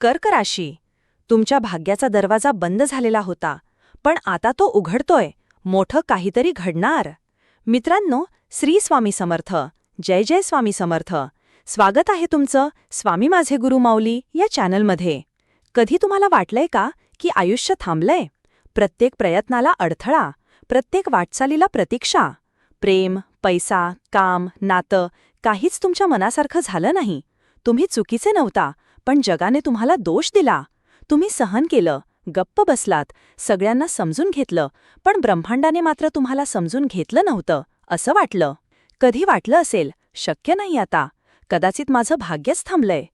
कर्क राशी. तुमच्या भाग्याचा दरवाजा बंद झालेला होता पण आता तो उघडतोय. मोठं काहीतरी घडणार. मित्रांनो श्री स्वामी समर्थ. जय जय स्वामी समर्थ. स्वागत आहे तुमचं स्वामी माझे गुरु माऊली या चॅनलमध्ये. कधी तुम्हाला वाटलंय का की आयुष्य थांबलंय? प्रत्येक प्रयत्नाला अडथळा प्रत्येक वाटचालीला प्रतीक्षा. प्रेम पैसा काम नातं काहीच तुमच्या मनासारखं झालं नाही. तुम्ही चुकीचे नव्हता पण जगाने तुम्हाला दोष दिला. तुम्ही सहन केलं गप्प बसलात सगळ्यांना समजून घेतलं पण ब्रह्मांडाने मात्र तुम्हाला समजून घेतलं नव्हतं असं वाटलं. कधी वाटलं असेल शक्य नाही आता. कदाचित माझं भाग्यच थांबलंय.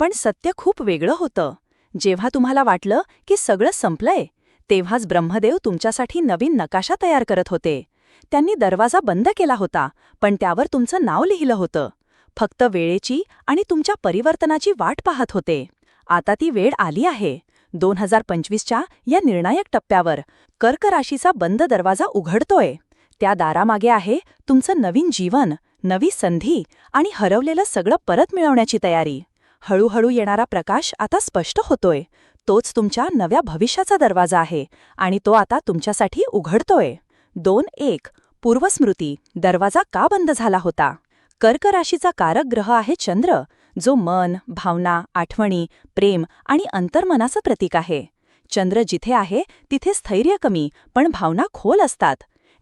पण सत्य खूप वेगळं होतं. जेव्हा तुम्हाला वाटलं की सगळं संपलंय तेव्हाच ब्रह्मदेव तुमच्यासाठी नवीन नकाशा तयार करत होते. त्यांनी दरवाजा बंद केला होता पण त्यावर तुमचं नाव लिहिलं होतं. फक्त वेळेची आणि तुमच्या परिवर्तनाची वाट पाहत होते. आता ती वेळ आली आहे. दोन हजार पंचवीसच्या या निर्णायक टप्प्यावर कर्क राशीचा बंद दरवाजा उघडतोय. त्या दारामागे आहे तुमचं नवीन जीवन नवी संधी आणि हरवलेलं सगळं परत मिळवण्याची तयारी. हळूहळू येणारा प्रकाश आता स्पष्ट होतोय. तोच तुमच्या नव्या भविष्याचा दरवाजा आहे आणि तो आता तुमच्यासाठी उघडतोय. दोन एक पूर्वस्मृती दरवाजा का बंद झाला होता? कर्क राशीचा कारक ग्रह आहे चंद्र जो मन भावना आठवणी प्रेम आणि अंतर्मनाचं प्रतीक आहे. चंद्र जिथे आहे तिथे स्थैर्य कमी पण भावना खोल असतात.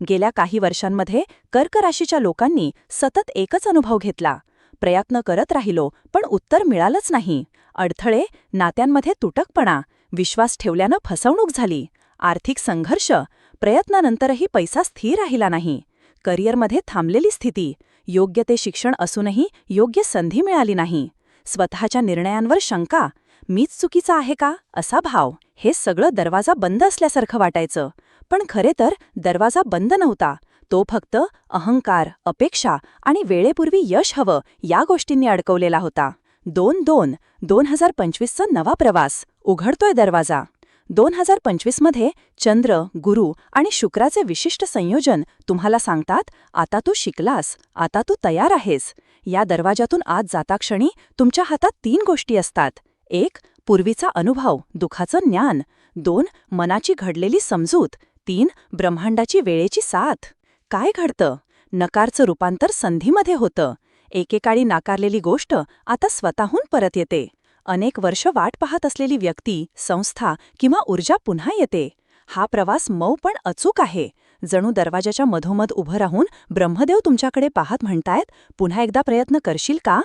गेल्या काही वर्षांमध्ये कर्क राशीच्या लोकांनी सतत एकच अनुभव घेतला. प्रयत्न करत राहिलो पण उत्तर मिळालंच नाही. अडथळे नात्यांमध्ये तुटकपणा विश्वास ठेवल्यानं फसवणूक झाली. आर्थिक संघर्ष प्रयत्नानंतरही पैसा स्थिर राहिला नाही. करिअरमध्ये थांबलेली स्थिती योग्य ते शिक्षण असूनही योग्य संधी मिळाली नाही. स्वतःच्या निर्णयांवर शंका मीच चुकीचा आहे का? असा भाव हे सगळं दरवाजा बंद असल्यासारखं वाटायचं. पण खरे तर दरवाजा बंद नव्हता. तो फक्त अहंकार अपेक्षा आणि वेळेपूर्वी यश हवं या गोष्टींनी अडकवलेला होता. दोन दोन दोन हजार पंचवीसचा नवा प्रवास. उघडतोय दरवाजा. दोन हजार पंचवीसमध्ये चंद्र गुरु आणि शुक्राचे विशिष्ट संयोजन तुम्हाला सांगतात आता तू शिकलास आता तू तयार आहेस. या दरवाजातून आज जाताक्षणी तुमच्या हातात तीन गोष्टी असतात. एक पूर्वीचा अनुभव दुखाचं ज्ञान. दोन मनाची घडलेली समजूत. तीन ब्रह्मांडाची वेळेची साथ. काय घडतं? नकारचं रूपांतर संधीमध्ये होतं. एकेकाळी नाकारलेली गोष्ट आता स्वतःहून परत येते. अनेक वर्ष वाट पाहत असलेली व्यक्ती संस्था किंवा ऊर्जा पुन्हा येते. हा प्रवास मऊ पण अचूक आहे. जणू दरवाजाच्या मधोमध उभं राहून ब्रह्मदेव तुमच्याकडे पाहत म्हणतायत पुन्हा एकदा प्रयत्न करशील का?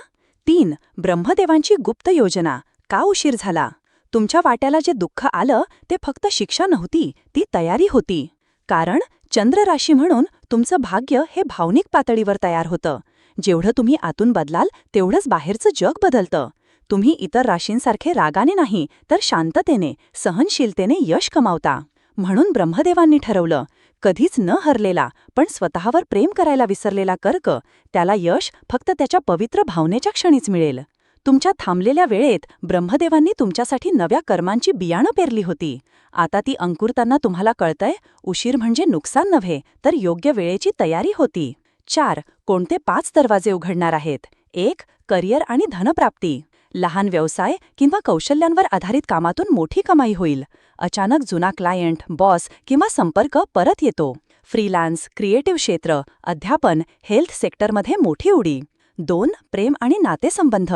तीन ब्रह्मदेवांची गुप्त योजना. का उशीर झाला? तुमच्या वाट्याला जे दुःख आलं ते फक्त शिक्षा नव्हती ती तयारी होती. कारण चंद्र राशी म्हणून तुमचं भाग्य हे भावनिक पातळीवर तयार होतं. जेवढं तुम्ही आतून बदलाल तेवढंच बाहेरचं जग बदलतं. तुम्ही इतर राशींसारखे रागाने नाही तर शांततेने सहनशीलतेने यश कमावता. म्हणून ब्रह्मदेवांनी ठरवलं कधीच न हरलेला पण स्वतःवर प्रेम करायला विसरलेला कर्क त्याला यश फक्त त्याच्या पवित्र भावनेच्या क्षणीच मिळेल. तुमच्या थांबलेल्या वेळेत ब्रह्मदेवांनी तुमच्यासाठी नव्या कर्मांची बियाणं पेरली होती. आता ती अंकुरताना तुम्हाला कळतंय उशीर म्हणजे नुकसान नव्हे तर योग्य वेळेची तयारी होती. चार. कोणते पाच दरवाजे उघडणार आहेत? एक. करिअर आणि धनप्राप्ती. लहान व्यवसाय किंवा कौशल्यांवर आधारित कामातून मोठी कमाई होईल. अचानक जुना क्लायंट बॉस किंवा संपर्क परत येतो. फ्रीलान्स क्रिएटिव्ह क्षेत्र अध्यापन हेल्थ सेक्टरमध्ये मोठी उडी. दोन प्रेम आणि नातेसंबंध.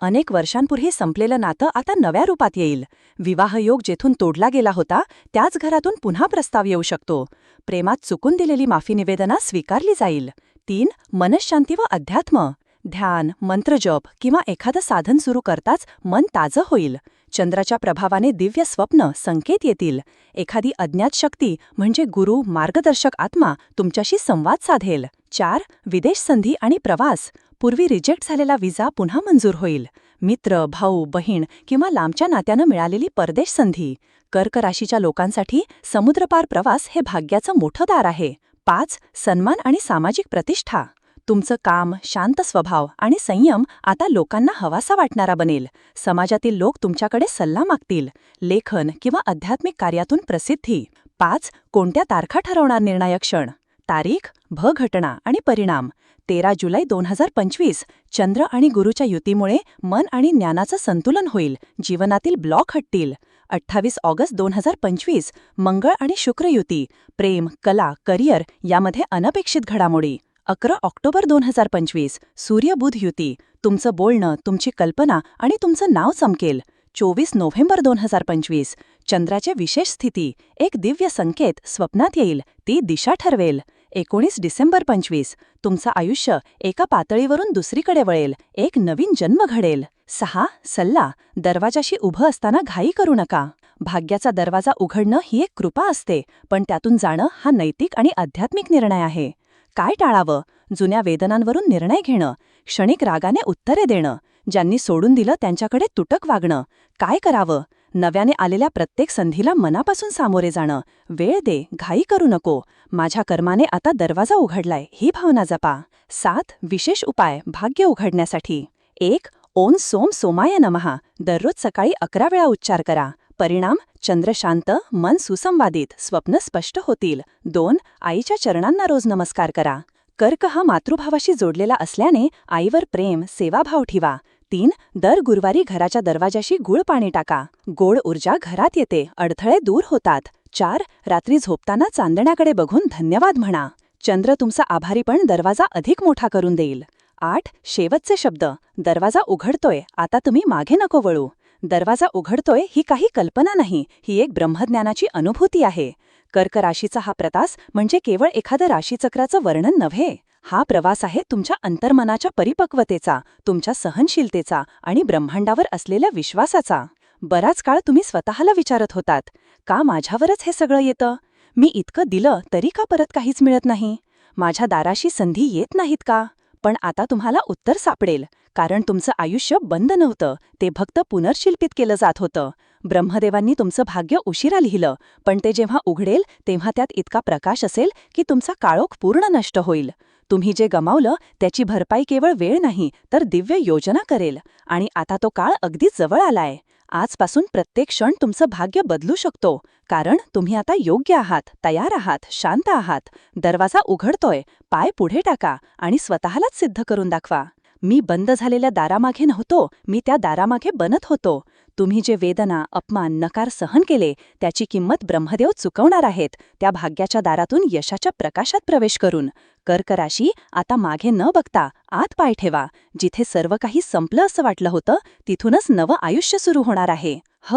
अनेक वर्षांपूर्वी संपलेलं नातं आता नव्या रूपात येईल. विवाहयोग जेथून तोडला गेला होता त्याच घरातून पुन्हा प्रस्ताव येऊ शकतो. प्रेमात चुकून दिलेली माफी निवेदना स्वीकारली जाईल. तीन मनशांती व अध्यात्म. ध्यान मंत्रजप किंवा एखादं साधन सुरू करताच मन ताजं होईल. चंद्राच्या प्रभावाने दिव्य स्वप्न संकेत येतील. एखादी अज्ञात शक्ती म्हणजे गुरु मार्गदर्शक आत्मा तुमच्याशी संवाद साधेल. चार विदेश संधी आणि प्रवास. पूर्वी रिजेक्ट झालेला विजा पुन्हा मंजूर होईल. मित्र भाऊ बहीण किंवा लांबच्या नात्यानं मिळालेली परदेश संधी. कर्क राशीच्या लोकांसाठी समुद्रपार प्रवास हे भाग्याचं मोठं दार आहे. पाच सन्मान आणि सामाजिक प्रतिष्ठा. तुमचं काम शांत स्वभाव आणि संयम आता लोकांना हवासा वाटणारा बनेल. समाजातील लोक तुमच्याकडे सल्ला मागतील. लेखन किंवा आध्यात्मिक कार्यातून प्रसिद्धी. पाच कोणत्या तारखा ठरवणार निर्णायक क्षण? तारीख भ घटना आणि परिणाम. तेरा जुलै दोन हजार पंचवीस चंद्र आणि गुरुच्या युतीमुळे मन आणि ज्ञानाचं संतुलन होईल. जीवनातील ब्लॉक हटतील. अठ्ठावीस ऑगस्ट दोन हजार पंचवीस मंगळ आणि शुक्र युती. प्रेम कला करिअर यामध्ये अनपेक्षित घडामोडी. अकरा ऑक्टोबर दोन हजार पंचवीस. सूर्यबुध युती. तुमचं बोलणं तुमची कल्पना आणि तुमचं नाव चमकेल. चोवीस नोव्हेंबर दोन हजार पंचवीस. चंद्राचे विशेष स्थिती. एक दिव्य संकेत स्वप्नात येईल. ती दिशा ठरवेल. एकोणीस डिसेंबर पंचवीस. तुमचं आयुष्य एका पातळीवरून दुसरीकडे वळेल. एक नवीन जन्म घडेल. सहा सल्ला. दरवाजाशी उभं असताना घाई करू नका. भाग्याचा दरवाजा उघडणं ही एक कृपा असते पण त्यातून जाणं हा नैतिक आणि आध्यात्मिक निर्णय आहे. काय टाळावं? जुन्या वेदनांवरून निर्णय घेणं क्षणिक रागाने उत्तरे देणं ज्यांनी सोडून दिलं त्यांच्याकडे तुटक वागणं. काय करावं? नव्याने आलेल्या प्रत्येक संधीला मनापासून सामोरे जाणं. वेळ दे घाई करू नको. माझ्या कर्माने आता दरवाजा उघडलाय. ही भावना जपा. सात विशेष उपाय भाग्य उघडण्यासाठी. एक ओम सोम सोमाय नमहा दररोज सकाळी अकरा वेळा उच्चार करा. परिणाम चंद्र शांत मन सुसंवादित स्वप्न स्पष्ट होतील. दोन आईच्या चरणांना रोज नमस्कार करा. कर्क हा मातृभावाशी जोडलेला असल्याने आईवर प्रेम सेवाभाव ठेवा. तीन दर गुरुवारी घराच्या दरवाजाशी गुळ पाणी टाका. गोड ऊर्जा घरात येते अडथळे दूर होतात. चार रात्री झोपताना चांदण्याकडे बघून धन्यवाद म्हणा. चंद्र तुमचा आभारी पण दरवाजा अधिक मोठा करून देईल. आठ शेवटचे शब्द. दरवाजा उघडतोय आता तुम्ही मागे नको वळू. दरवाजा उघडतोय ही काही कल्पना नाही ही एक ब्रह्मज्ञानाची अनुभूती आहे. कर्क राशीचा हा प्रतास म्हणजे केवळ एखादं राशीचक्राचं वर्णन नव्हे. हा प्रवास आहे तुमच्या अंतर्मनाच्या परिपक्वतेचा तुमच्या सहनशीलतेचा आणि ब्रह्मांडावर असलेल्या विश्वासाचा. बराच काळ तुम्ही स्वतःला विचारत होतात का माझ्यावरच हे सगळं येतं? मी इतकं दिलं तरी का परत काहीच मिळत नाही? माझ्या दाराशी संधी येत नाहीत का? पण आता तुम्हाला उत्तर सापडेल. कारण तुमचं आयुष्य बंद नव्हतं. ते फक्त पुनर्शिल्पित केलं जात होतं. ब्रह्मदेवांनी तुमचं भाग्य उशिरा लिहिलं. पण ते जेव्हा उघडेल तेव्हा त्यात इतका प्रकाश असेल की तुमचा काळोख पूर्ण नष्ट होईल. तुम्ही जे गमावलं त्याची भरपाई केवळ वेळ नाही तर दिव्य योजना करेल. आणि आता तो काळ अगदी जवळ आलाय. आजपासून प्रत्येक क्षण तुमचं भाग्य बदलू शकतो. कारण तुम्ही आता योग्य आहात तयार आहात शांत आहात. दरवाजा उघडतोय पाय पुढे टाका आणि स्वतःलाच सिद्ध करून दाखवा. मी बंद झालेल्या दारामागे नव्हतो मी त्या दारामागे बनत होतो. तुम्ही जे वेदना अपमान नकार सहन केले त्याची किंमत ब्रह्मदेव चुकवणार आहेत. त्या भाग्याच्या दारातून यशाच्या प्रकाशात प्रवेश करून. कर्कराशी आता मागे न बघता आत पाय ठेवा. जिथे सर्व काही संपलं असं वाटलं होतं तिथूनच नवं आयुष्य सुरू होणार आहे. ह.